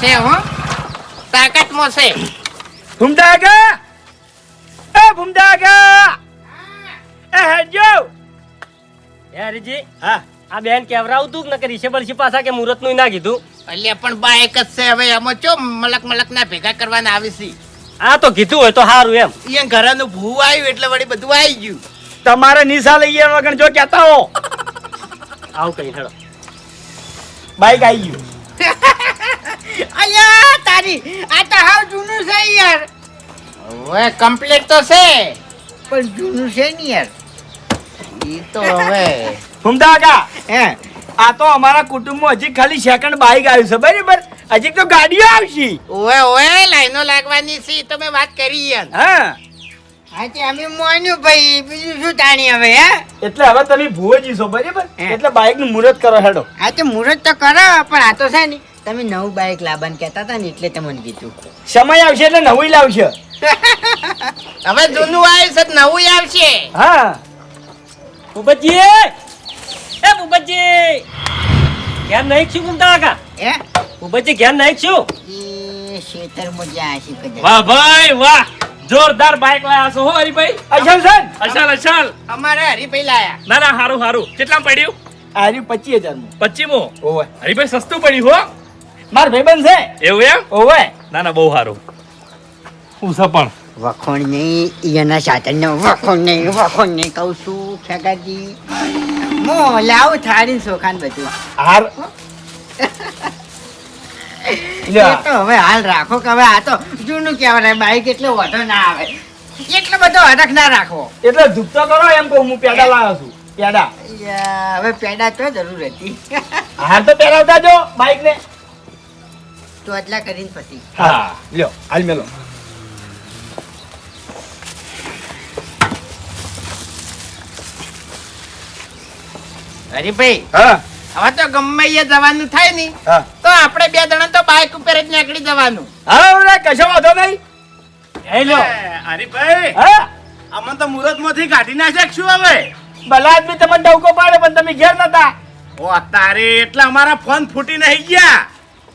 છે હો. તાકાતમાં છે. ભૂમતા એ ભૂમતા કા એ હેડજો! હે હા આ બેન કેવરાવું તું ને નકર ઈશેબલ છે પાછા કે મુહૂર્તનું ના કીધું? એટલે પણ બાઈક જ છે હવે એમાં ચો મલક મલક ના ભેગા કરવાના આવી છે. આ તો કીધું હોય તો સારું એમ. અહીંયા ઘરનું ભૂ આવ્યું એટલે વળી બધું આવી ગયું. તમારે નિશા લઈએ વગર જો કહેતા હો. આવું કઈ હેડો. બાઈક આવી ગયું. અલ્યા તારી આ તો હાવ જૂનું છે યાર. હવે કમ્પ્લીટ તો છે. પણ જૂનું છે ને યાર. ઈ તો હવે ભૂમતા કા હે? આ તો અમારા કુટુંબમાં હજી ખાલી સેકન્ડ બાઈક આવ્યું છે બરાબર? હજી તો ગાડીઓ આવશે. ઓએ ઓએ લાઈનો લાગવાની છે તો મેં વાત કરી યાર. હા. હા તે અમે મોન્યું ભાઈ બીજું શું તાણી હવે હે? એટલે હવે તમે ભૂવો છો બરાબર? એટલે બાઈકનું મુહૂર્ત કરો હેડો. આ તો મુહૂર્ત તો કરો પણ આ તો છે ને તમે નવું બાઈક લાવવાનું કહેતા હતા ને એટલે તમને કીધું. સમય આવશે એટલે નવું લાવશે. હવે જૂનું આવશે છે નવું આવશે. હા. ભૂપતજી એ ભૂપતજી ઘેર નહીં છું ઘૂમતા કાકા હે? ભૂપતજી ઘેર નહીં છું. ખેતરમાં કદાચ. વાહ ભાઈ વાહ જોરદાર બાઇક લાયા છો હો હરીભાઈ. અશાલ સર અશાલ અશાલ અમારે હરીભાઈ લાયા. ના ના હારું હારું. કેટલામાં પડ્યું? આર્યું પચીસ હજારનું પચીમો? ઓવે. હરીભાઈ સસ્તું પડ્યું હો. માર ભાઈબંધ છે? એવું એમ? ઓવે. ના ના બહુ સારું હું સપણ પણ? વખોણ નહીં એના સાધન વખોણ નહીં વખોણ નહીં કહું છું ખેગાજી. મો લાવ થાળી સોખાન બધું. હાર તો હવે હાલ રાખો કે હવે આ તો જૂનું કહેવાય બાઈક એટલે વધો ના આવે. એટલો બધો અડક ના રાખો. એટલે ધૂપતો કરો એમ કહું હું પેડા લાવ્યો છું પેડા. હવે પેડા તો જરૂર હતી. હાલ તો પહેરાવતા જો બાઈક ને તો એટલા કરીને પછી. હા લ્યો હાલ મેલો. હરીભાઈ હા. હવે તો ગમે એ જવાનું થાય ને તો આપણે બે જણા તો બાઈક ઉપર જ નીકળી જવાનું. હા હવે કશો વાંધો નહીં. હેલો હરીભાઈ હા? અમને તો મુહૂર્તમાંથી કાઢી ના શું હવે? ભલા આદમી તમને ડવકો પાડે પણ તમે ઘેર નતા. ઓ તારે એટલે અમારા ફોન ફૂટી નહીં ગયા.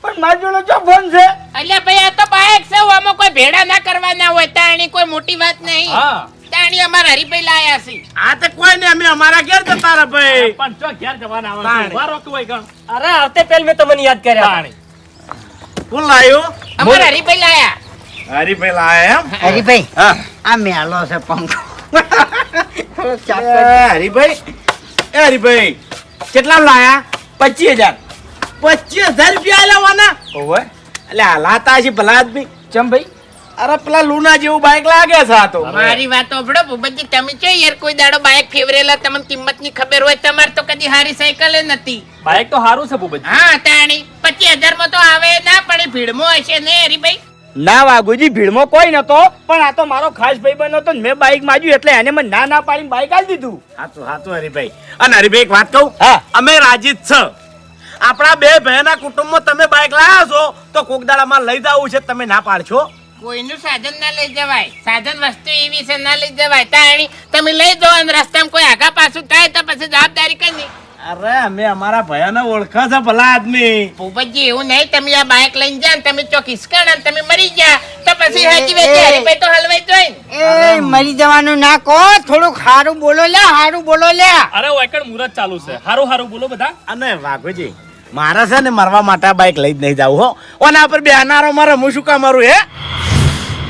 પણ મારી જોડે જો ફોન છે? એટલે ભાઈ આ તો બાઇક છે આમાં કોઈ ભેડા ના કરવાના હોય તાણી કોઈ મોટી વાત નહીં. હા. તાણી અમારા હરીભાઈ લાયા છે. આ તો કોઈ નહીં અમે અમારા ઘેર જતા રહે ભાઈ. પણ જો ઘેર જવાના તાણે. વારો હોય ગણ? અરે આવતે પેલ મે તમને યાદ કર્યા. તાણી. કોણ લાયો? અમારા હરીભાઈ લાયા. હરીભાઈ લાયા એમ? હરીભાઈ આ મેલો છે પંખો. હરીભાઈ એ હરીભાઈ કેટલા લાયા? પચીસ હજાર. પચીસ હજાર રૂપિયા લેવાના ઓવે. એટલે હાલાતા છે ભલા આદમી. ચમ ભાઈ અરે પેલા લુના જેવું બાઈક લાગે છે આ તો. મારી વાત ઓભળો ભૂપતજી તમે છે યાર કોઈ દાડો બાઈક ફેવરેલા તમને કિંમતની ખબર હોય તમારે તો કદી હારી સાયકલ નથી. બાઇક તો હારું છે ભૂપતજી. હા તાણી. પચીસ હજારમાં તો આવે ના પડે ભીડમાં હશે ને હરીભાઈ? ના વાઘુજી ભીડમાં કોઈ નતો પણ આ તો મારો ખાસ ભાઈબંધ હતો મેં બાઈક માંગ્યું એટલે એને મને ના ના પાડીને બાઇક આલી દીધું. હાચું હાચું હરીભાઈ. અને હરીભાઈ એક વાત કહું? હા. અમે રાજી જ છે. આપણા બે બહેના કુટુંબમાં તમે બાઈક લાવ્યા છો તો કોક દાડામાં લઈ જવું છે તમે ના પાડશો? કોઈનું સાધન ના લઈ જવાય. સાધન વસ્તુ એવી છે ના લઈ જવાય. તાણી તમે લઈ જાઓ અને રસ્તામાં કોઈ આગા પાછું થાય તો પછી જવાબદારી કઈ અરે અમે અમારા ભયાને ઓળખા છે ભલા આદમી. ભૂપતજી એવું નહીં તમે આ બાઇક લઈને જાય તમે ચોક હિસકાણ અને તમે મરી ગયા. તો પછી હાજી વેચી હરીભાઈ તો હલવાઈ જોઈ એ મરી જવાનું ના કહો થોડુંક સારું બોલો લે સારું બોલો લે અરે વાયકડ મુરત ચાલુ છે. હારું હારું બોલો બધા. અને વાઘુજી મારે છે ને મરવા માટે બાઈક લઈ જ નહીં જાવ હો. ઓના પર બેનારો મારે હું શું કામ મારું હે?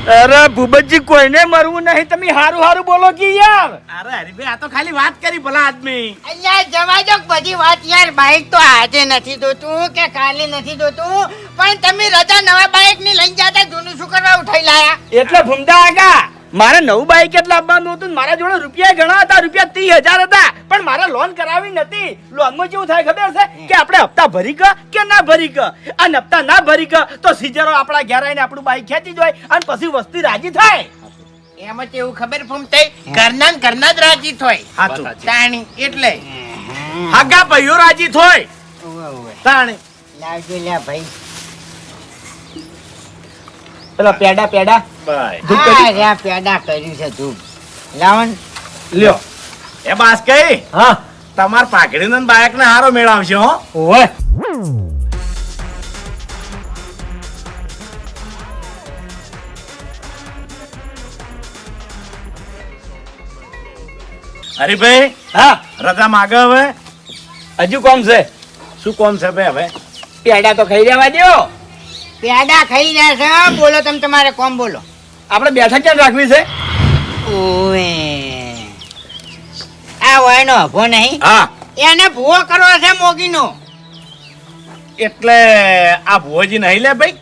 અરે ભૂપતજી કોઈને મરવું નહીં. તમે હારું હારું બોલો કે યાર. અરે હરીભાઈ આ તો ખાલી વાત કરી ભલા આદમી. અહીંયા જવા દો બધી વાત યાર. બાઈક તો આજે નથી જોતું કે કાલે નથી જોતું. પણ તમે રજા નવા બાઈકની લઈ જતા જૂનું શું કરવા ઉઠાઈ લાયા? એટલે ભૂમતા આગા. મારે નવું બાઈક એટલે આપવાનું હતું મારા જોડે રૂપિયા ઘણા હતા રૂપિયા ત્રીસ હજાર હતા. પણ મારે લોન કરાવી નથી લોનમાં કેવું થાય ખબર છે કે આપણે હપ્તા ભરી ક કે ના ભરી ક? અને હપ્તા ના ભરી ક તો સીજરો આપણા ઘેર આવીને આપણું બાઈક ખેંચી જાય અને પછી વસ્તી રાજી થાય. એમ જ એવું ખબર ફૂમતે ઘરના ઘરના જ રાજી થોય. હાચું તાણી એટલે. હગા ભાઈઓ રાજી થોય. તાણી. લાવજો લે ભાઈ. પેલા પેડા પેડા. ભાઈ. હા. હરીભાઈ હા. રજા માગે હવે? હજુ કોમ છે? શું કોમ છે ભાઈ હવે? પેડા તો ખાઈ જવા દો પેડા ખાઈ જશે બોલો તમે તમારે કોમ બોલો. આપણે બેઠક ક્યાં રાખવી છે? ઓએ આ વાયનો અભો નહીં. હા. એને ભૂવો કરવો છે મોગીનો. એટલે આ ભૂવોજી નહીં લે ભાઈ?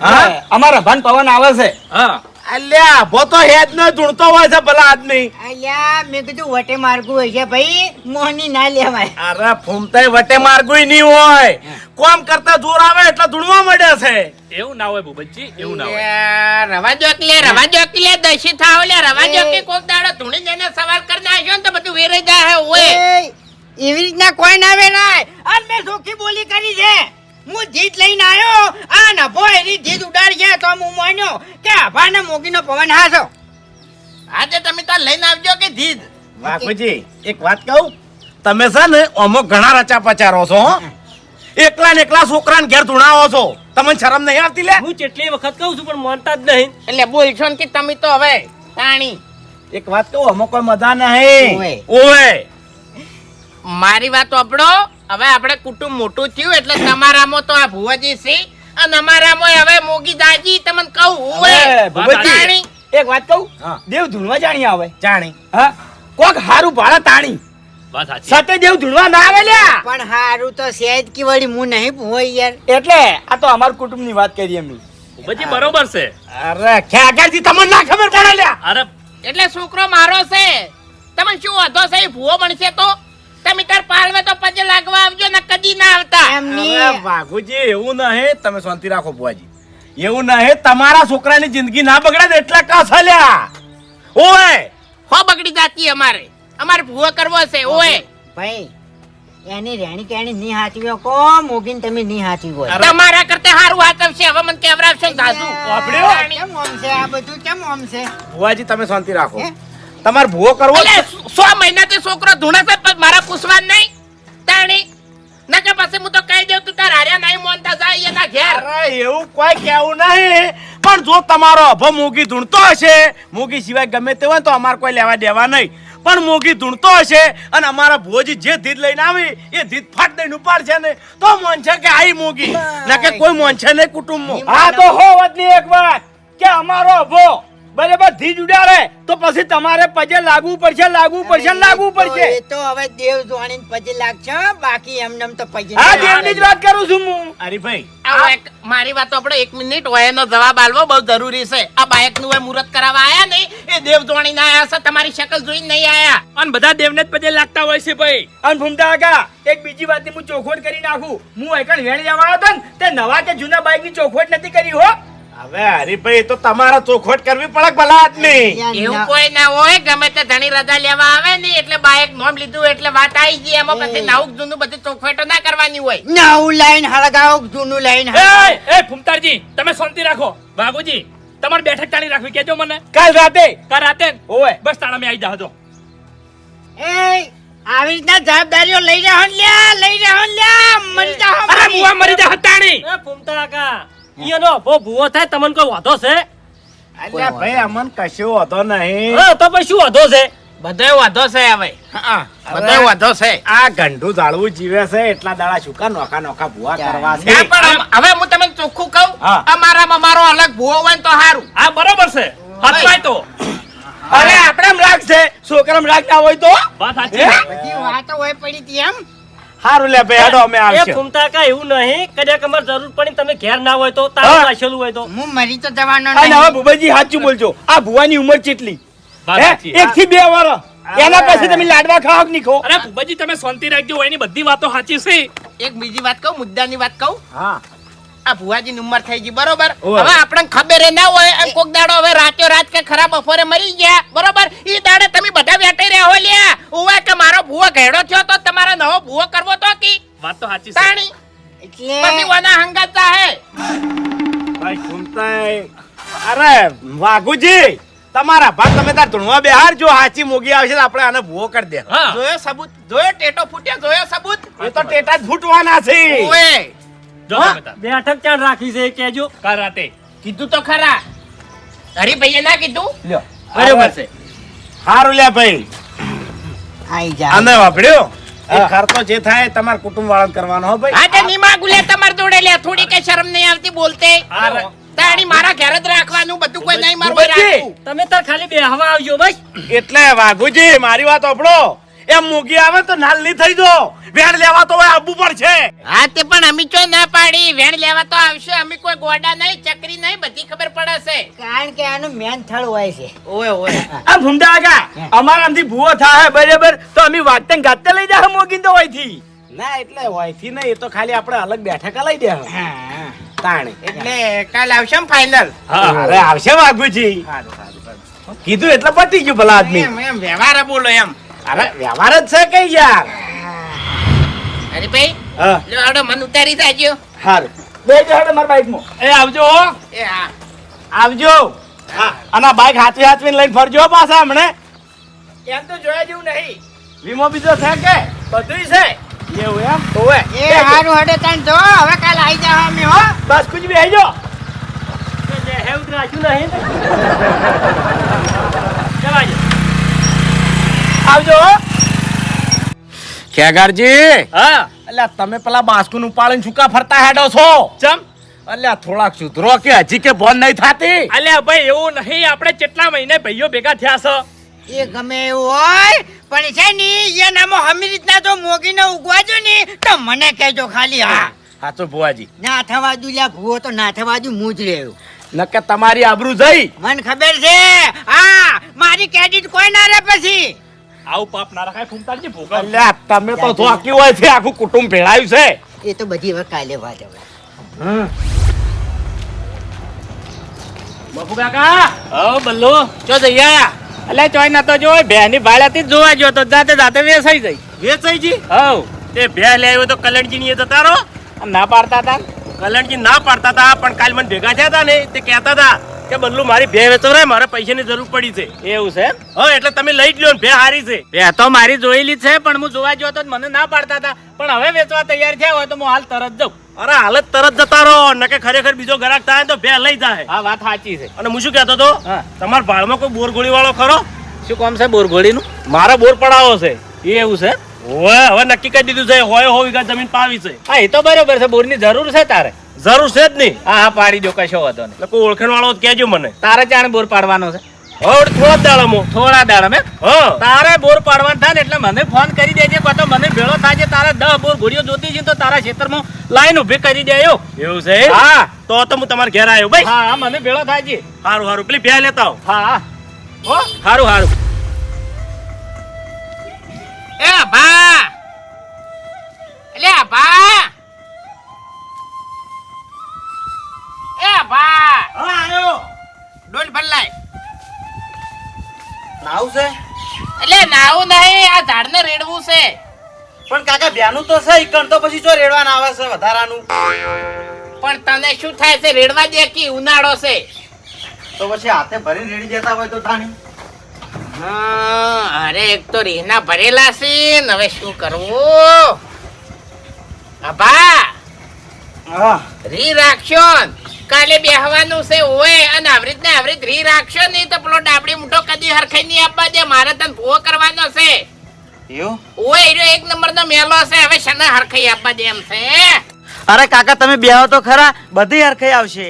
હા? હા. અમારા ભાન પવન આવે છે. હા. અલ્યા ભો તો હેજ નો ઢૂંઢતો હોય છે ભલા આદમી. અલ્યા મેં કીધું વટે માર્ગું હોય છે ભાઈ મોહની ના લેવાય. અરે ફૂમતાઈ વટે માર્ગુય નહીં હોય. કોમ કરતા જોર આવે એટલે ધૂણવા મળે છે. એવું ના હોય ભૂપતજી એવું ના હોય. રવાજો રવા દો કે લે, રવા દો કે લે, દસી થાવ લે, રવા દો કે કોક દાડો ધૂણી જઈને સવાલ કરી નાખ્યો ને તો બધું વેરાઈ જાય ઓય. એવી રીતના કોઈ ના વેરાય. અને મેં ચોખ્ખી બોલી કરી છે. હું જીત લઈને આવ્યો. આ નભો એની જીત ઉડાડી ગયા તો હું માન્યો. કે આભાને મોગીનો પવન હાસો. આજે તમે તાર લઈને આવજો કે જીત બાપુજી એક વાત કહું? તમે છે ને અમો ઘણા રચા પચારો છો એકલા ને એકલા છોકરાને ઘેર ધૂણાવો છો. તમને શરમ નહીં આવતી લે? હું કેટલી વખત કહું છું પણ માનતા જ નહીં. એટલે બોલ છો કે તમે તો હવે તાણી. એક વાત કહું અમુક કોઈ મજા નહીં. ઓવે. ઓવે. મારી વાત સાંભળો. હવે આપણે કુટુંબ મોટું થયું એટલે તમારામાં તો આ ભુવાજી છે અને અમારામાં હવે મોગી દાજી તમને કહું ઓય ભૂપતજી, એક વાત કહું? દેવ ધૂણવા જાણી આવે. જાણી. હા? કોક હારું ભાડા તાણી. દેવ ના આવે લ્યા. પણ હારું તો સેજ કી વળી હું નહીં ભૂવો યાર. એટલે આ તો અમાર કુટુંબની વાત કરી અમે ભૂપતજી બરોબર છે. અરે ખેગારથી તમને ના ખબર પડે લ્યા. અરે એટલે છોકરો મારો છે. તમે શું વાંધો છે? એ ભૂવો બનશે તો? તમે તાર પાલવે તો પજે લાગવા આવજો ને કદી ના આવતા. એમની અરે વાઘુજી એવું નહીં તમે શાંતિ રાખો બુઆજી એવું નહીં તમારા છોકરાની જિંદગી ના બગડે ને એટલા કસ લ્યા. ઓય! હો બગડી જાતી અમારે. અમારે ભૂવો કરવો છે ઓય. ભાઈ એની રેણી કેણી ની હાચવ્યો કો મોગીન તમે ની હાચવી હોય. તમારા કરતા હારું હાચવશે હવે મને કેવરાવશે ને દાદુ વાપર્યો? કેમ ઓમ છે? આ બધું કેમ ઓમ છે? બુઆજી તમે શાંતિ રાખો. હે? તમારે ભૂવો કરવો સો મહિનાથી છોકરો ધૂણે છે પણ મારા પૂછવા નહીં તાણી. નકે પછી હું તો કહી દઉં તું તાર હાર્યા નહીં મોનતા જાય એના ઘેર. અરે એવું કોઈ કેવું નહીં. પણ જો તમારો અભો મૂગી ધૂણતો હશે મૂગી સિવાય ગમે તે હોય તો અમારે કોઈ લેવા દેવા નહીં. પણ મૂગી ધૂણતો હશે અને અમારા ભોજી જે ધીત લઈને આવી એ ધીત ફાટ દઈને ઉપાડશે ને તો મોન છે કે આઈ મૂગી ના કે કોઈ મોન છે નહીં કુટુંબમાં. હા તો હો વાતની એક વાત. કે અમારો અભો બરાબર ધીજ ઉડાડે તો પછી તમારે પજે લાગવું પડશે લાગવું પડશે લાગવું પડશે. એ તો હવે દેવ જોણીને પજે લાગશે બાકી એમનેમ તો પજે હા દેવની જ વાત કરું છું હું. હરીભાઈ આ મારી વાત આપણે એક મિનિટ હોય એનો જવાબ આલવો બહુ જરૂરી છે. આ બાયકનું હોય મુહૂર્ત કરાવવા આયા નહીં? એ દેવ જોણી ના આયા છે તમારી શકલ જોઈને નહીં આયા. અને બધા દેવને જ પજે લાગતા હોય છે ભાઈ. અને ભૂમતા કાકા એક બીજી વાતની હું ચોખવટ કરી નાખું. હું એકણ વેણ જવાનો હતો ને તે નવા કે જૂના બાઈકની ચોખવટ નથી કરી હો. હવે હરીભાઈ તો તમારે ચોખવટ કરવી પડે ભલા આદમી. એવું કોઈ ના હોય ગમે તે ધણી રજા લેવા આવે ને એટલે બાયક નોમ લીધું એટલે વાત આવી ગઈ. એમાં પછી નાઉક જૂનું બધી ચોખવટો ના કરવાની હોય. નવું લાઈન હળગાવો જૂનું લાઈન એ એ ફૂમતારજી તમે શાંતિ રાખો. વાઘુજી તમારે બેઠક ચાલી રાખવી. કેજો મને. કાલ રાતે? કાલ રાતે ઓય બસ તાળા મે આવી જાજો એ આવી રીતના જવાબદારીઓ લઈ રહ્યા લ્યા લઈ રહ્યા લ્યા મરી જાઓ અરે મુવા મરી જા હતાણી. એ ફૂમતા કાકા. ઈયોનો ભો ભૂવો થાય તમને કોઈ વાંધો છે? અલ્યા ભાઈ અમન કશો વાંધો નહીં. હા તો પછી શું વાંધો છે? બધોય વાંધો છે હવે. હા બધોય વાંધો છે. આ ગંઢુ જાળવું જીવે છે એટલા દાડા શુકા નોખા નોખા ભૂવા કરવા છે? પણ હવે હું તમને ચોખ્ખું કહું. અમારામાં મારો અલગ ભૂવો હોય ને તો સારું હા બરોબર છે. હચવાય તો. અરે આપણે એમ રાખ છે છોકરામ રાખ ના હોય તો? વાત સાચી? બધી વાતો હોય પડી હતી એમ. સારું લે ભાઈ હેડો અમે એ ફૂમતા કા એવું નહીં. કદાચ અમાર જરૂર પડી તમે ઘેર ના હોય તો તારું હા. હોય તો. હું મરી તો જવાનો નહીં. હવે નહીં સાચું બોલજો આ ભુવાની ઉંમર કેટલી? એક થી બે વર્ષ એના પછી તમે લાડવા ખાવ કે નહીં ખાઓ? અરે ભૂપતજી તમે શાંતિ રાખજો હોય એની બધી વાતો સાચી છે. એક બીજી વાત કહું મુદ્દાની વાત કહું? હા. આ ભુવાજી ઉંમર થઈ ગઈ બરોબર? ઓય. હવે આપણને ખબર ના હોય એમ કોક દાડો હવે રાત્યો રાત કે ખરાબ બપોરે મરી ગયા બરોબર? ઈ દાડે તમે બધા વેટાઈ રહ્યા હો લ્યા. ઓવા કે મારો ભુવો ઘેડો થયો તો તમારે નવો ભુવો કરવો તો કી? વાત તો સાચી છે. તાણી. પછી વાના હંગાતા હે. ભાઈ સુનતાય અરે વાઘુજી તમારા ભાગ તમે તાર ધૂણવા બેહાર જો હાચી મોગી આવશે તો આપણે આને ભૂવો કરી દે. હા. જોયો સબૂત? જોયો ટેટો ફૂટ્યો જોયો સબૂત? એ તો ટેટા જ ફૂટવાના છે. ઓએ જો. બેઠક ક્યાં રાખી છે કેજો કાલ રાતે કીધું તો ખરા. હરીભાઈએ ના કીધું? લ્યો. બરોબર છે. હારું લ્યા ભાઈ. આઈ જા. આને વાપડ્યો ખર્ચો જે થાય તમાર કુટુંબ વાળાને કરવાનો હો ભાઈ. હા તે ગુલે તમાર જોડે લે થોડી કઈ શરમ નહીં આવતી બોલતે. તાણી મારા ઘેર જ રાખવાનું બધું કોઈ નહીં મારું તમે તાર ખાલી બેહવા આવજો ભાઈ એટલે વાઘુજી મારી વાત ઓપડો એમ મૂકી આવે તો નાલની થઈ જો. વેણ લેવા તો હવે આવવું પડશે હા તે પણ અમે ચો ના પાડી. વેણ લેવા તો આવશે. અમે કોઈ ગોડા નહીં ચકરી નહીં બધી ખબર પડશે. કારણ કે આનું મેન થળ હોય છે. ઓય ઓય. આ ભૂમડા આગા અમારા આમથી ભૂવો થાય બરાબર? તો અમે વાગતે ગાતે લઈ જાય મૂકી તો હોયથી. ના એટલે હોયથી નહીં એ તો ખાલી આપણે અલગ બેઠકા લઈ દે તાણે. એટલે કાલ આવશે ને ફાઇનલ અરે આવશે વાઘુજી. કીધું એટલે પતી ગયું ભલા આદમી. એમ એમ વ્યવહાર બોલો એમ. અરે વ્યવહાર જ છે કઈ યાર. અરે ભાઈ હા. લો આડો મન ઉતારી જાજો. હારું. બે જડે માર બાઈકમાં એ આવજો એ હા. આવજો. હા. અને બાઈક હાથવી હાથવીને લઈને ફરજો પાછા હમણે. એમ તો જોયા જેવું નહીં. વીમો બીજો છે કે? બધું છે. એવું એમ? ઓવે એ હારું હડે તણ જો. હવે કાલ આવી જાવ અમે હો. બસ કુછ બી આવી જો હેવ રાખ્યું નહીં. ચલાજો આવજો ખેગારજી. હા. એટલે તમે પેલા બાસ્કુન ઉપાડીને છુકા ફરતા હેડો છો? ચમ? અલ્યા થોડાક સુધરો કે હજી કે બોન નહીં થાતી? અલ્યા ભાઈ એવું નહીં આપણે કેટલા મહિને ભાઈઓ ભેગા થયા છે? એ ગમે એવું હોય પણ છે ને એ નામો હમી રીતના તો મોગીને ઉગવાજો ને તો મને કહેજો ખાલી હા. હા તો ભુવાજી. ના થવા દુ લ્યા ભૂવો તો ના થવા દુ હું જ રહ્યો નકે તમારી આબરૂ જઈ. મને ખબર છે હા મારી ક્રેડિટ કોઈ ના રે પછી. આવું પાપ ના રખાય ફૂમતાજી ભોગવ અલ્યા તમે તો ધોકી હોય છે આખું કુટુંબ ભેળાયું છે. એ તો બધી હવે કાલે વાત હવે. બાપુ કાકા. હા બલ્લો ચો જઈ આયા? ચોય ચોય નતો જો બેની ભાડાથી જ જોવા ગયો તો જાતે જાતે વેસાઈ જઈ. વેચાઈજી હવ. તે ભે લે આવ્યો તો કલણજી ની તો તારો આમ ના પાડતા હતા કલણજી ના પાડતા હતા પણ કાલ મને ભેગા થયા હતા ને તે કહેતા હતા કે બદલું મારી ભે વેચો રે મારે પૈસાની જરૂર પડી છે. એવું છે હા એટલે તમે લઈ જ લો ભે હારી છે. ભે તો મારી જોયેલી જ છે પણ હું જોવા ગયો તો મને ના પાડતા હતા. પણ હવે વેચવા તૈયાર થયા હોય તો હું હાલ તરત જાઉં. અરે હાલત તરત જતા રહો નકે ખરેખર બીજો ગ્રાહક થાય તો ભે લઈ જાય હા વાત સાચી છે. અને હું શું કહેતો હતો. તમારા ભાળમાં કોઈ બોર ગોળી વાળો ખરો? શું કામ છે બોરગોળીનું? મારા બોર પડાવો છે. એવું છે? હવે નક્કી કરી દીધું છે હોય હો વીઘા જમીન પાવી છે. હા એ તો બરોબર છે બોરની જરૂર છે તારે. જરૂર છે જ નહીં. હા હા પાડી દો કશો વાંધો નહીં. એટલે કોઈ ઓળખાણ વાળો કહેજો મને. તારે ચાણ બોર પાડવાનો છે? હવે થોડા દાડામાં. થોડા દાડા મેં હા. તારે બોર પાડવાનું થાય ને એટલે મને ફોન કરી દેજે પાછો મને ભેળો થાય છે તારે દહ બોર ઘોડીઓ જોતી છે તો તારા ક્ષેત્રમાં લાઈન ઊભી કરી દે એવું છે હા. તો તો હું તમારા ઘેર આવ્યો ભાઈ. હા મને ભેળો થાય છે. સારું સારું પેલી બે લેતા આવો. હા. હા. હો સારું સારું આ ઝાડને રેડવું છે. પણ કાકા બ્યાનું તો છે ઈકણ તો પછી જો રેડવાના આવે છે વધારાનું? પણ તને શું થાય છે? રેડવા દે કે ઉનાળો છે? તો પછી હાથે ભરી રેડી દેતા હોય તો થાણી. હા, અરે એક તો રીહના ભરેલા છે ને હવે શું કરવું? અભા હા. રી રાખશો કાલે બેહવાનું છે ઓય અને આવરીત ને આવરીત રી રાખશો નહીં તો પેલો ડાબડી મૂઠો કદી હરખાઈ નહીં આપવા દે. મારે તને ભૂવો કરવાનો છે. એવું ઓય એનો એક નંબર નો મેલો છે હવે શને હરખાઈ આપવા દે એમ છે? અરે કાકા તમે બેહો તો ખરા બધી હરખાઈ આવશે.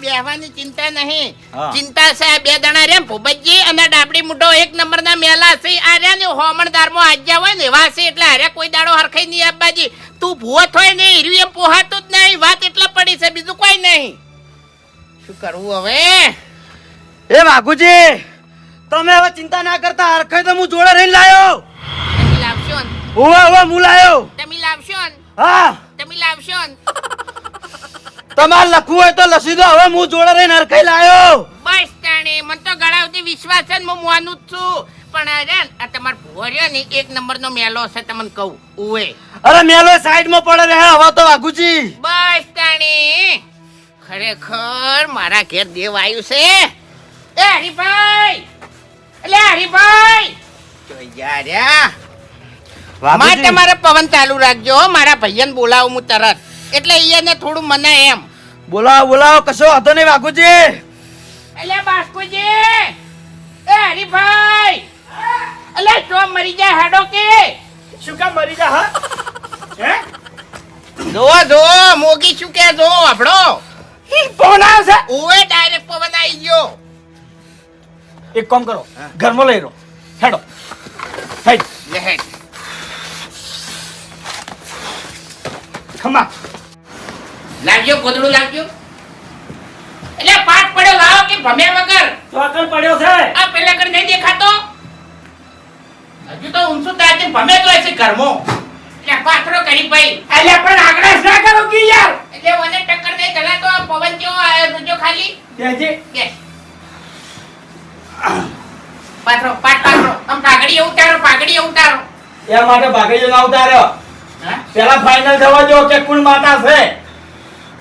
બેહવાની ચિંતા નહીં. ચિંતા છે આ બે દણા રે ભૂપતજી અને ડાબડી મૂઠો એક નંબર ના મેલા છે. આ રહ્યા ને હોમણદારમાં આજ્યા હોય ને એવા છે એટલે અરે કોઈ દાડો હરખાઈ નહીં આપવાજી તું ભૂવો થોય ને હીરું એમ પોહાતું જ નહીં. વાત એટલા પડી છે બીજું કોઈ નહીં. શું કરવું હવે? એ વાઘુજી તમે હવે ચિંતા ના કરતા હરખાઈ તો હું જોડે રહીને લાયો. લાવશો ને મુલાયો. તમે લાવશો ને? હા. તમે લાવશો ને? તમારે લખવું હોય તો લસી દો. હવે હું જોડે રહીને હરખાઈ લાયો. બસ તાણે મને તો ગળા સુધી વિશ્વાસ છે ને હું માનું જ છું. પણ અરે આ તમારો ભોર્યો ને એક નંબર નો મેલો છે તમને કહું. ઉવે. અરે મેલો સાઈડમાં પડે રહે હવે તો વાઘુજી. બસ તાણે. ખરેખર મારા ઘેર દેવ આવ્યું છે. એ હરિભાઈ! એટલે હરિભાઈ! તો યાર માં તમારે પવન ચાલુ રાખજો હો. મારા ભાઈયાને બોલાવું હું તરત. એટલે એને થોડું મને એમ. બોલાવો બોલાવો કશો હતો નહીં વાઘુજી. એટલે બાસ્કુજી! એ હરીભાઈ એટલે જો મરી જાય હાડો કે? શું કામ મરી જા હા? હે? જો જો મોગી શું કે જો આપણો પવન આવશે ઓવે ડાયરેક્ટ પવન આવી ગયો. એક કામ કરો ઘરમાં લઈ રહો. હેડો. હેડ લે હેડ. ખમા. લાવજો ગોદડું લાવજો એટલે પાટ પડ્યો લાવો કે ભમ્યા વગર? ચોકન પડ્યો છે. આ પેલા કર નહીં દેખાતો? હજુ તો ઊંચું તાજે ભમે તો હશે ઘરમાં. એટલે પાથરો કરી ભાઈ. એટલે પણ આગળ ના કરો કે યાર. એટલે મને ટક્કર નહીં ચલા તો આ પવન કેવો આવ્યો જોજો ખાલી? દેજે બેસ. પાથરો પાટ પાથરો. આમ પાઘડીએ ઉતારો પાઘડીએ ઉતારો. એ માટે ભાગીજો ના ઉતાર્યો. હા પેલા ફાઇનલ થવા જો કે કુલ માતા છે?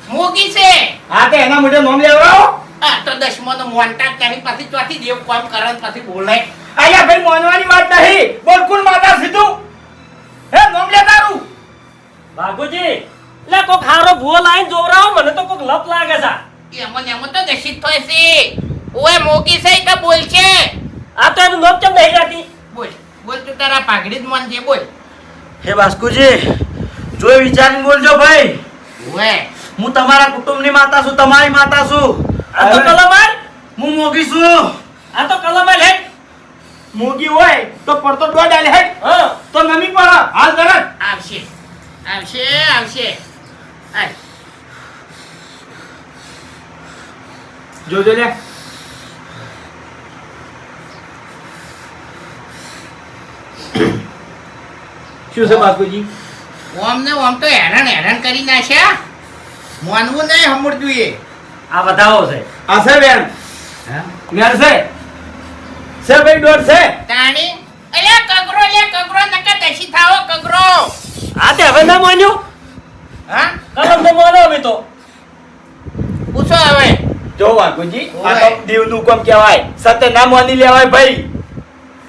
મોગી છે. હા તે એના માટે નોમ લેવડાવો. આ તો દસમો નો મોન્ટા જ પાસે પછી ચોથી દેવ કોમ કરે ને પછી બોલે અલ્યા ભાઈ મોનવાની વાત નહીં. બોલ કુલ માતા સીધું. હે નોમ લે તારું બાગુજી લે કોક હારો ભૂવો લાઈન જોવરાવો મને તો કોક લપ લાગે છે. એમાં ને એમાં તો દશિત થાય છે. ઓએ મોગી છે તો બોલ છે આ તો એનું નામ કેમ નહીં જાતી બોલ બોલ તું તારા પાઘડી જ મન જે બોલ. હે બાસ્કુજી જોઈ વિચારીને બોલજો ભાઈ. ઓએ. હું તમારા કુટુંબની માતા છું તમારી માતા છું. આ તો કલમાર. હું મોગી છું. આ તો કલમાર હે. મોગી હોય તો પડતો દોડ આલે હે. હા. તો નમી પર હાલ તરત આવશે. આવશે આવશે. આય. જોજો લે. શું છે બાપુજી? ઓમ ને ઓમ તો હેરાન હેરાન કરી નાખ્યા. માનવું નહીં હમુર જોઈએ આ વધાવો છે. આ છે બેન બેન છે. છે ભાઈ દોડ છે. તાણી અલે કગરો લે કગરો નકા દશી થાવો કગરો. આ તે હવે ના માન્યો? હા? કલમ તો માનો અમે તો. પૂછો હવે. જો બાપુજી આ. તો દેવનું કામ કહેવાય. સત્ય ના માની લેવાય ભાઈ.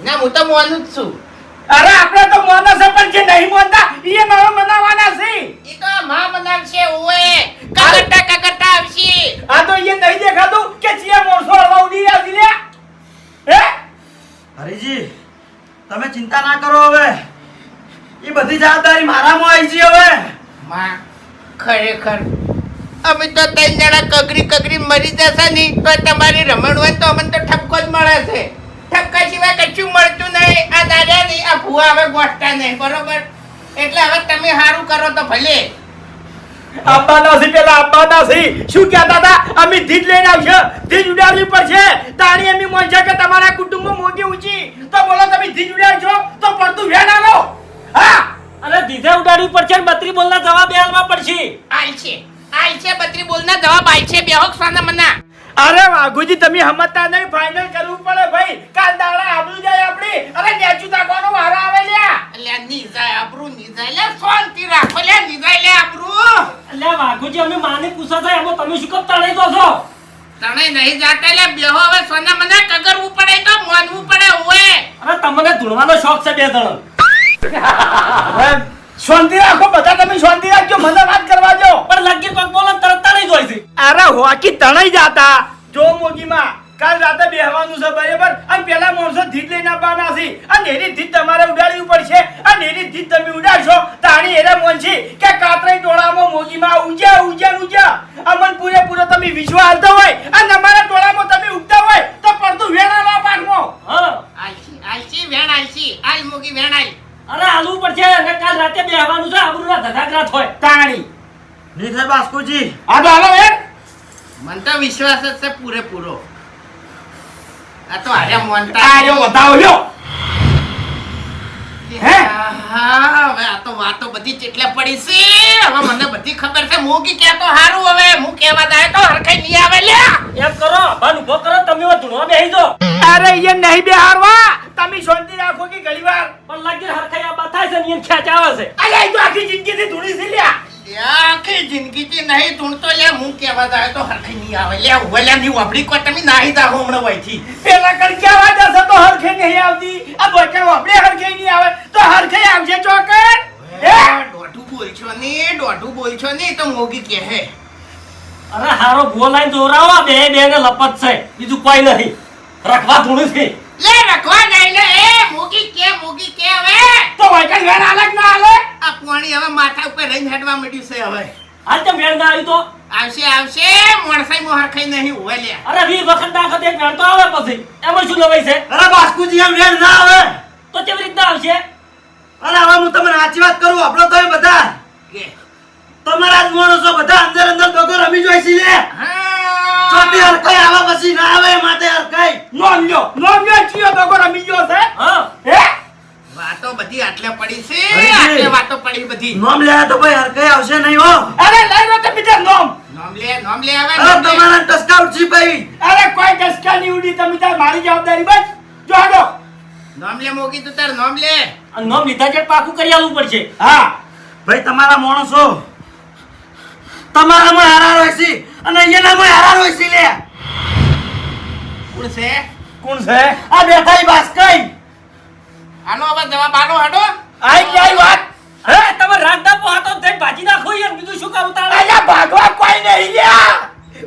ના હું તો માનું જ છું. અરે આપણે તો માનો છે પણ જે નહીં માનતા એ નવા મનાવાના છે. એ તો માં બનાવશે ઓએ કાકટા કાકટા આવશે. આ તો એ નહીં દેખાતું કે જે મોરસો હળવા ઉડી રહ્યા છે હે? હરીજી તમે ચિંતા ના કરો હવે. એ બધી જવાબદારી મારામાં આવી છે હવે. માં ખરેખર. અમે તો ત્રણ જણા કગરી કગરી મરી જશે નહીં તો તમારી રમણ હોય તો અમને તો ઠપકો જ મળે છે. ઠપકા સિવાય કશું મળતું નહીં. આ દાદા નહીં આ ભૂવા હવે ગોઠતા નહીં બરોબર? એટલે હવે તમે સારું કરો તો ભલે. છે પેલા છે શું કહેતા હતા અમે ધીજ લઈને આવશે. ધીજ ઉડાડવી પડશે. તાણી એમ મોનશે કે તમારા કુટુંબમાં મોગી ઊંચી? તો બોલો તમે ધીજ ઉડાડશો? તો પડતું વેણ આવો હા? અને દીધે ઉડાડવી પડશે ને બત્રી બોલના જવાબ આલવા પડશે. આલશે. છે બત્રી બોલના જવાબ આલશે. બેહોક સ્વાના મના. અરે વાઘુજી તમે સમજતા નહીં ફાઇનલ કરવું પડે ભાઈ. કાલ દાડા આબરૂ જાય આપડી અરે નેચું તાકવાનો વારો આવે લ્યા. લે નિજાય આબરૂ નિજાય લે શાંતિ રાખો. લે નિજાય લે આબરૂ. એટલે વાઘુજી અમે માની પૂછા થાય. એમાં તમે શું કપ તણાઈ દો છો? તણે નહીં જાતા. લે બેહો હવે. સોના મને કગરવું પડે તો માનવું પડે ઓએ અરે તમને ધૂળવાનો શોખ છે બે જણ. શાંતિ રાખો બધા તમે શાંતિ રાખજો મને વાત કરવા દો. પણ લગી કોક બોલન તરત તણાઈ જોઈ છે. અરે હોકી તણાઈ જાતા. જો મોગીમાં કાલ રાતે બેહવાનું છે બરાબર અને પેલા માણસો ધીત લઈને આવવાના છે. અને એની ધીત તમારે ઉડાડવી પડશે અને એની ધીત તમે ઉડાડશો તાણી એને મોનછી કે કાતરાઈ ટોળામાં મોગીમાં ઉજ્યા ઉજ્યા ઉજ્યા અમન પૂરેપૂરો તમે વિશ્વાસ હાલતા હોય અને અમારા ટોળામાં તમે ઉગતા હોય તો પડતું વેણાના પાઠમાં હા. આલસી આલસી વેણ આલસી. આલ મોગી વેણ આલ. અરે હાલવું પડશે અને કાલ રાતે બેહવાનું છે આબરૂના ધધાગરા થોય તાણી. નહીં થાય બાસ્કુજી. આ તો હાલો એ મન તો વિશ્વાસ જ છે પૂરેપૂરો. આ તો હારે મોનતા આ જો બતાવો લ્યો હે? હા હવે આ તો વાતો બધી ચેટલે પડી છે. હવે મને બધી ખબર છે. મોગી ક્યાં તો હારું હવે. હું કહેવા જાય તો હરખાઈ નહીં આવે લ્યા. એમ કરો બાન ઊભો કરો તમે ધૂણો બેહી જાઓ. અરે એ નહીં બેહારવા. તમે શાંતિ રાખો કે ઘડી વાર પણ લાગી હરખાઈ આ બતાય છે ને એને ખેંચ આવે છે. અરે એ તો આખી જિંદગીથી ધૂણી છે લ્યા. આખી જિંદગીથી નહીં ધૂણતો લે હું કહેવા જાય તો હરખાઈ નહીં આવે. લે ઉભેલા ની વાપરી કોઈ તમે નાહી દાખો હમણાં વહીથી પેલા કડકી અવાજ જશે તો હરખે નહીં આવતી? આ બોચા વાપરે હરખે નહીં આવે. તો હરખે આવશે ચોકર હે? દોઢું બોલશો ને દોઢું બોલશો ને તો મોગી કે હે. અરે હારો ભૂવો લાઈન બે બે ને લપત છે. બીજું કોઈ નહીં. રખવા ધૂણું છે. લે રખવા નહીં લે. એ મોગી કે મોગી કે હવે. તો વૈકલ વેણ આલે ના આલે આ પાણી હવે માથા ઉપર રહીને હેડવા માંડ્યું છે હવે. હાલ ના આવી તો? આવશે આવશે. મોણસાઈ મોહર ખાઈ નહીં હોય લે અરે વખત ના તો આવે પછી. એમાં શું લવાય છે? અરે બાસ્કુજી એમ વેણ ના આવે. તો કેવી રીતના આવશે? અરે હવે હું તમને સાચી વાત કરું આપણો તો એ બધા કે? તમારા જ માણસો બધા અંદર અંદર દગો રમી જોઈશી છે લે. હા ચોથી હરકાઈ આવે પછી ના આવે માટે હરકાઈ નોમ લ્યો. નોમ લ્યો ચિયો દગો રમી ગયો છે. હા. હે? વાતો બધી આટલે પડી છે. આટલે વાતો પડી બધી. નોમ લે તો ભાઈ હરકાઈ આવશે નહીં હો. અરે લઈ લો તો બીજા નોમ. નોમ લે નોમ લે આવે અરે તમારા ટસકા ઉઠી ભાઈ અરે કોઈ ડસકા નહીં ઉડી તમે તાર મારી જવાબદારી બસ. જો હાડો નોમ લે મોકી તું તાર નોમ લે. અને નોમ લીધા છે પાકું કરી આલવું પડશે. હા. ભાઈ તમારા માણસો. તમારામાં હારા હોય અને અહીંયાનામાં હારાર હોય છે લે કોણ છે? કોણ છે? આ બેઠા બાસ કઈ? આનો હવે જવાબ આનો હાડો આઈ ક્યાંય વાત. હે તમે રાંધતા પોહાતો થઈને ભાજી નાખો યાર બીજું શું કરું તારે? અલ્યા ભાગવા કોઈ નહીં લ્યા.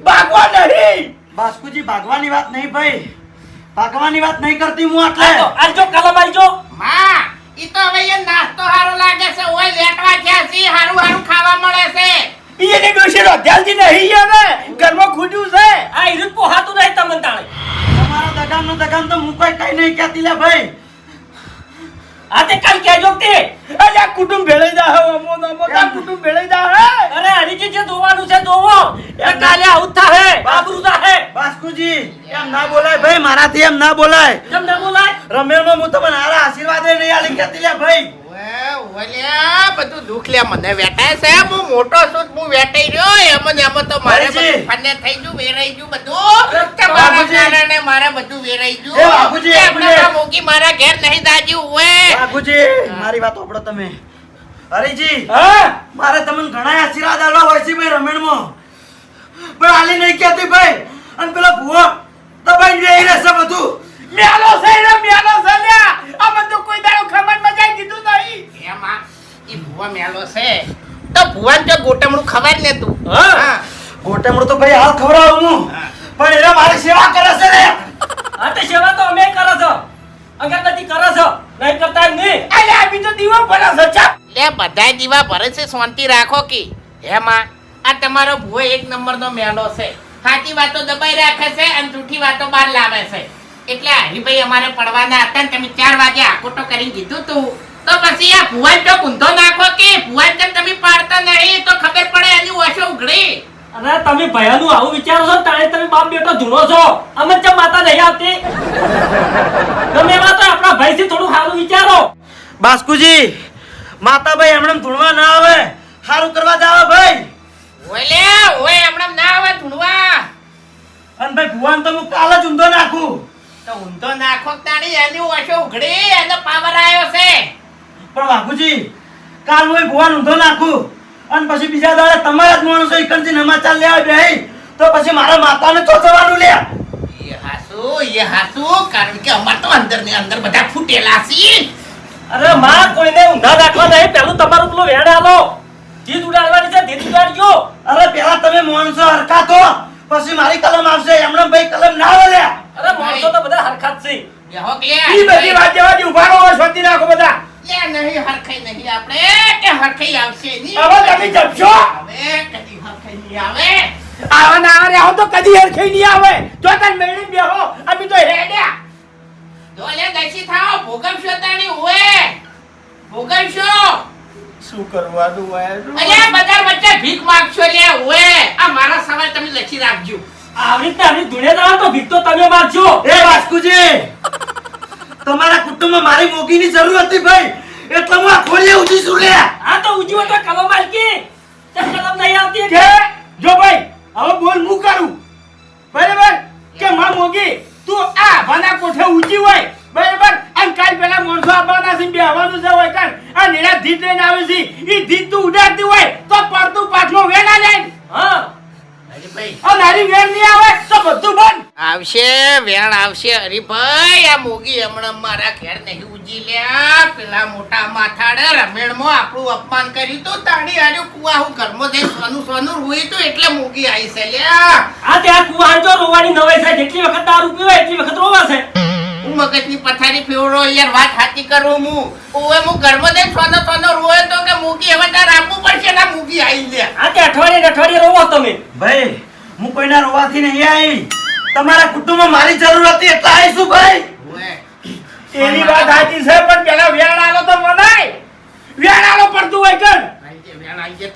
ભાગવા નહીં. બાસ્કુજી ભાગવાની વાત નહીં ભાઈ. ભાગવાની વાત નહીં કરતી હું આટલે. આજો કલમ આજો માં ઈ તો હવે નાસ્તો હારો લાગે છે. ઓય લેટવા ગયા છે હારું હારું ખાવા મળે છે. એની ડોશી રોધ્યાલજી નહીં યાર ઘરમાં ખૂટ્યું છે. આ ઈરુદ પોહાતું નહીં તમને તાણે. તમારા દગામ નો દગામ તો હું કોઈ કઈ નહીં કહેતી લે ભાઈ. આ તે કાલ કહેજો કે અલ્યા કુટુંબ ભેળાઈ હે અમો નમો તા કુટુંબ ભેળાઈ હે અરે હરીજી જે ધોવાનું છે ધોવો. એ કાલે આવું થાહે આબરૂ થાહે બાસ્કુજી એમ ના બોલાય ભાઈ મારાથી એમ ના બોલાય. કેમ ના બોલાય. રમેશમાં હું તમને હારા આશીર્વાદ નહીં આલી કહેતી લે ભાઈ. ઓલ્યા બધું દુઃખ લે મને વેટાય છે. હું મોટો છું હું વેટાઈ રહ્યો એમ ને એમ તો મારે ફને થઈ ગયું વેરાઈ ગયું બધું. તમારા બાપુજી. કારણે મારે બધું વેરાઈ ગયું. એ બાપુજી, કે બાપુજી. હમણાં મોગી મારા ઘેર નહીં દાજી ઓય બાપુજી મારી વાત ઓપડો તમે. હરીજી હા? મારે તમને ઘણા આશીર્વાદ આલવા હોય છે ભાઈ રમણમાં. પણ આલી નહીં કહેતી ભાઈ અને પેલા ભૂવો દબાઈ રહી રહેશે બધું મ્યાલો છે રે મ્યાલો છે લ્યા આ બધું કોઈ દાડો ખબર મજાઈ દીધું નહીં એમાં ઈ ભુવા મેલો છે તો ભુવાન જો ગોટમડું ખવાય ને તું હા. હા ગોટેમડું તો ભાઈ હાલ ખવડાવું હું. પણ એને મારી સેવા કરે છે રે આ તો સેવા તો અમે કરો છો. અગરબત્તી કરો છો નહીં કરતા નહીં. નહીં આ બીજો દીવો ભરે છે ચા. લે બધા દીવા ભરે છે શાંતિ રાખો કે. હેમાં આ તમારો ભૂ એક નંબરનો મેલો છે. સાચી વાતો દબાઈ રાખે છે અને જૂઠી વાતો બહાર લાવે છે. એટલે હરિભાઈ અમારે પડવાના હતા ને તમે ચાર વાગે આકોટો કરીને કીધું તું. તો પછી આ ભુવાન તો કુંધો નાખો કે ભુવાન તમે પાડતા નહીં તો ખબર પડે એની ઓછો ઉઘડી. અરે તમે ભયાનું આવું વિચારો છો તારે તમે બાપ બેટો ધૂણો છો. અમે ચમ માતા નહીં આવતી. તમે એમાં તો આપણા ભાઈથી થોડું સારું વિચારો. બાસ્કુજી માતાભાઈ એમણે ધૂણવા ના આવે. સારું કરવા જાવ ભાઈ. ઓલે ઓય એમણે ના આવે ધૂણવા. અને ભાઈ ભુવાન તો હું કાલ જ ઊંધો નાખું. તો ઊંધો નાખો તાણી એની ઓછો ઉઘડી એનો પાવર આવ્યો છે. પણ બાપુજી કાલ હું ભુવાન ઊંધો નાખું. અને પછી બીજા દાડે તમારા જ માણસો એકણથી નમાચાર લેવા બેહી. તો પછી મારા માતાને ચોચવાનું લે. એ હાસુ એ હાસુ કારણ કે અમાર તો અંદર ને અંદર બધા ફૂટેલા છે. અરે માં કોઈને ઊંધા રાખવા નહીં. પેલું તમારું પેલું વેણ આલો. જીત ઉડાડવાની છે જીત ઉડાડજો. અરે પેલા તમે માણસો હરખા થો પછી મારી કલમ આવશે એમણે ભાઈ કલમ ના આવે અરે માણસો તો બધા હરખા જ છે ઈ બધી વાત જવા દી ઊભા રહો શાંતિ રાખો બધા. લે નહીં હરખાઈ નહીં આપણે કે હરખાઈ આવશે નહીં. હવે તમે જપશો હવે કદી હરખાઈ નહીં આવે. આવા ના આવે આવો તો કદી હરખઈ નહીં આવે. જો તને મેળી બેહો અમે તો હેડ્યા જો લે દસી થાઓ ભોગવશો તાણી ઓએ ભોગવશો. શું કરવાનું બધા ભીખ માંગશો લે ઓએ આ મારા સવાલ તમે લખી રાખજો. આવી રીતે આવી ધૂણે તો ભીખ તો તમે માગજો એ વાસ્કુજી તમારા કુટુંબમાં મારી મોગીની જરૂર હતી ભાઈ. એટલે હું આ ખોલીએ ઉજી છું લે? આ તો ઉજવો તો કલમ માલકી. તે કલમ નહીં આવતી. કે? જો ભાઈ હવે બોલ હું કરું? બરાબર? કે માં મોગી તું આ ભાના કોઠે ઉજી હોય? બરાબર? અને કાલ પેલા મોણસો આવવાના છે બેહવાનું છે હોય કાન આ નીરા ધીત લઈને આવે છે. એ ધીત તું ઉડાડતી હોય તો પડતું પાછલો વેડા જાય હા. હરીભાઈ વેણ નહીં આવે તો બધું બંધ. આવશે વેણ આવશે. હરીભાઈ આ મોગી હમણાં મારા ઘેર નહીં ઉજી લ્યા. પેલા મોટા માથાડે રમેણમાં આપણું અપમાન કર્યું તો તાણી આર્યું કુવા હું ઘરમાં જઈ સોનું સોનું રોઈ તો એટલે મોગી આવી છે લ્યા. આ ત્યાં કુવા જો રોવાની નવાઈ છે જેટલી વખત દારૂ પીવાય એટલી મગજની પથારી ફેવરો યાર વાત સાચી કરું હું. ઓવે હું ઘરમાં જઈને સોનો સોનો રોયો તો કે મૂકી હવે તાર આપવું પડશે ના મૂકી આવી લે. આ તે અઠવાડિયે અઠવાડિયે રોવો તમે. ભાઈ હું કોઈના રોવાથી નહીં આવી તમારા કુટુંબમાં મારી જરૂર હતી એટલે આવીશું ભાઈ? એની વાત સાચી છે પણ પેલા વેણ આલો તો મનાય. વેણ આલો પડતું હોય કર વેણ આઈ જે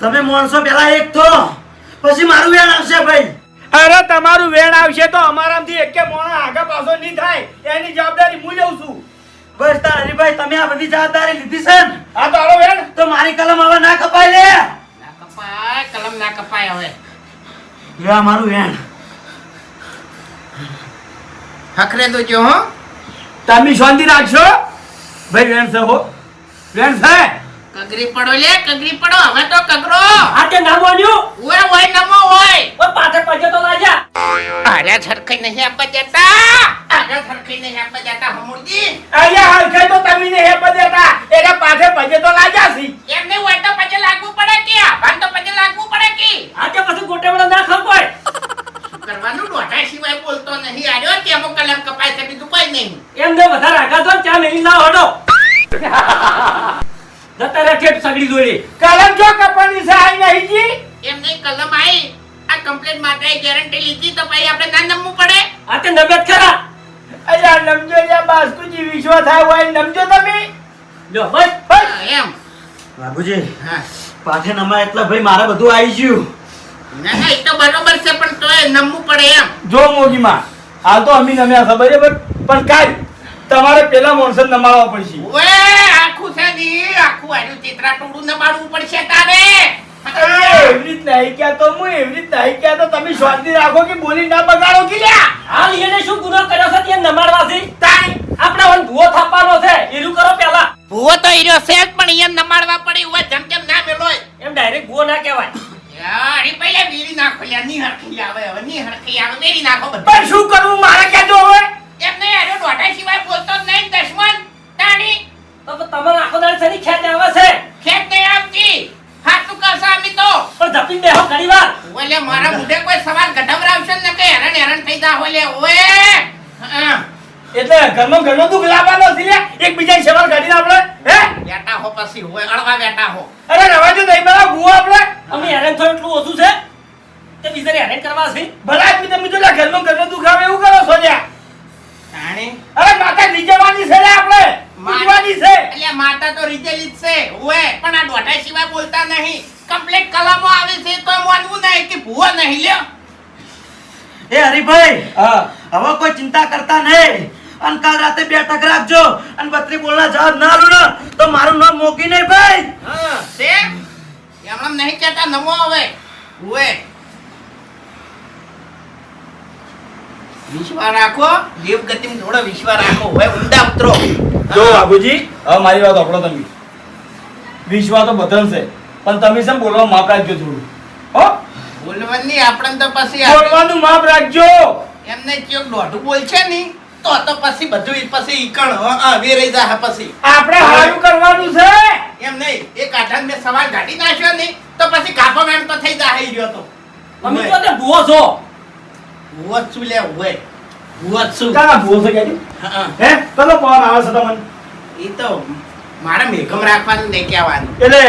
તમે માણસો પેલા એક તો પછી મારું વેણ આવશે ભાઈ. અરે તમારું વેણ આવશે તો અમારામાંથી એકે મોણા આગા પાછો નહીં થાય. એની જવાબદારી હું લઉં છું. બસ તાર હરીભાઈ તમે આ બધી જવાબદારી લીધી છે ને? આ તો હાલો વેણ. તો મારી કલમ હવે ના કપાય લે. ના કપાય કલમ ના કપાય હવે. લે આ મારું વેણ. હકરે તો જો હો. તમે શાંતિ રાખશો? ભાઈ વેણ છે હો. વેણ છે? કગરી પડો લે કગરી પડો હવે તો કગરો. આ તે નામ વાળ્યું ઓય હોય સરખઈ નહીં આપવા જતા. આર્યા સરખઈ નહીં આપવા જતા હમુરજી. અહીંયા તો તમે એને પાછે ભજે તો છી. હોય તો પછી લાગવું પડે કે આભાન તો પછી લાગવું પડે કે. આ તે પછી ગોટેવડા ના ખપાય કરવાનું? દોઢા સિવાય બોલતો નહીં. આર્યો તેમાં કલમ કપાય છે બીજું કોઈ નહીં. એમને વધારે આગા તો ચા મેલી ના હડો. જતા રે ઠેઠ સગડી જોડી. કલમ જો કપડની છે? આઈ નહીં જી. એમ નહીં કલમ આવી આ કમ્પ્લેટ માટે ગેરંટી લીધી તો ભાઈ આપણે ના નમવું પડે? આ તો નબેત ખરા. અલ્યા નમજો યા બાસ્કુજી વિશ્વ થાય હોય નમજો તમે. જો બસ બસ એમ. બાબુજી હા. પાઠે નમા એટલે ભાઈ મારે બધું આવી ગયું. ના ના એ તો બરોબર છે પણ તોય નમવું પડે એમ. જો મોગીમાં હાલ તો અમી નમ્યા છે બરાબર પણ કાલ તમારે પેલા મોનસન નમાડવા પડશે. ઓએ આખું છે દી આખું આડું ચિત્રા ટોળું નમાડવું પડશે તારે. એવી રીત નહીં ક્યાં તો હું એવી રીત તો તમે શાંતિ રાખો કે બોલી ના બગાડો કે લ્યા. હાલ એને શું ગુનો કર્યો છે તે નમાડવાથી? તાઈ આપણે વન ભૂવો થાપવાનો છે. એનું કરો પહેલા. ભૂવો તો ઈરો છે જ પણ એ નમાડવા પડી હોય જેમ જેમ ના મેલોય એમ ડાયરેક્ટ ભૂવો ના કહેવાય. યાર એ પહેલા વીરી નાખો લ્યા ની હરખી આવે હવે ની હરખી આવે વેરી નાખો પણ શું કરવું મારે કહેજો હવે એમ નહીં આડો દોઢા સિવાય બોલતો જ નહીં દશમન તાણી. તો તમે તમારે આખો દાડે શેની ખેત આવે છે? ખેત નહીં આવતી. હાથું કરશો અમી તો પણ જપીને બેહો ઘણી વાર. ઓલે મારા મુઢે કોઈ સવાલ ગઢવરાવશે ને કે હેરાન હેરાન થઈ જા ઓલે ઓએ. એટલે ઘરમાં ઘરનો દુઃખ લાવવાનો છે લ્યા એકબીજાની સેવા કાઢીને આપણે હે? બેટા હો પછી હોય અળવા બેટા હો. અરે રવા જો નહીં મારા ગુઓ આપણે. અમે હેરાન થયું એટલું ઓછું છે. તે બીજાને હેરાન કરવા છે. ભલા આદમી તમે લ્યા ઘરમાં ઘરનો દુઃખ આવે એવું કરો છો લ્યા. તાણી. અરે માતા રીઝવવાની છે લે આપણે પૂજવાની છે એટલે માતા તો રીજેલી જ છે ઓએ પણ આ દોઢા સિવાય બોલતા નહીં. કમ્પ્લીટ કલમો આવે છે તો માનવું નહીં કે ભૂવો નહીં લ્યો. એ હરિભાઈ હા. હવે કોઈ ચિંતા કરતા નહીં. અને કાલ રાતે બે ટક રાખજો. અને બત્રી બોલના જવાબ ના આલું ને તો મારું નામ મોકી નહીં ભાઈ. હા. તે એમ નહીં કહેતા નમો હવે. ઓએ વિશ્વા રાખો દેવગતિમાં થોડો વિશ્વા રાખો હવે ઊંડા ઉતરો. જો બાબુજી હવે મારી વાત આપણો તમે. વિશ્વા તો બધન છે. પણ તમે શું બોલવા માફ રાખજો થોડું. હો? બોલવાની આપણે તો પછી બોલવાનું માફ રાખજો. એમને ચિયોક દોઢું બોલ છે ની તો તો પછી બધું પછી ઈકણ હ, રહી જાય પછી. આપણે હારું કરવાનું છે. એમ નહીં એ કાઢાને મેં સવાલ કાઢી નાખ્યો નહીં તો પછી કાપો મેમ તો થઈ જાય રહ્યો તો. તમે તો ભૂવો છો. ભૂવો શું લે હુવે હુવત શું કાના ભૂલ છે કે હા, હે. કલો પવન આવે છે તમને. ઈ તો મારા મેઘમ રાખવાનું નહીં કહેવાનું એટલે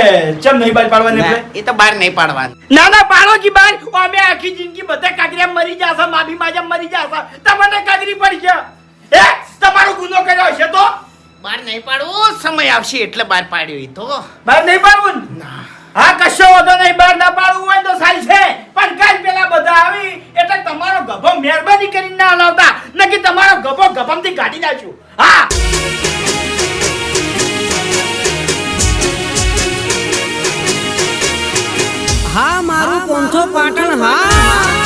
ચમ નહીં બાજ પાડવાની ના, એટલે? એ તો બહાર નહીં પાડવાનું. ના ના પાડો કી બાર અમે આખી જિંદગી બધે કાગરિયા મરી જાશે માભી માજા મરી જાશે તમને કાગરી પડશે હે? તમારો ગુનો કર્યો હશે તો? બહાર નહીં પાડવું સમય આવશે એટલે બહાર પાડ્યો ઈ તો. બહાર નહીં પાડવું ને? હા, કશો વધો નહીં, બહાર ના પાડવું હોય તો સારી છે. પણ કાલ પેલા બધા આવી, એટલે તમારો ગભો મહેરબાની કરીને ના હલાવતા. નકી તમારો ગભો ગભમથી કાઢી નાખશું હા. હા, મારું પોંથો પાટણ, હા.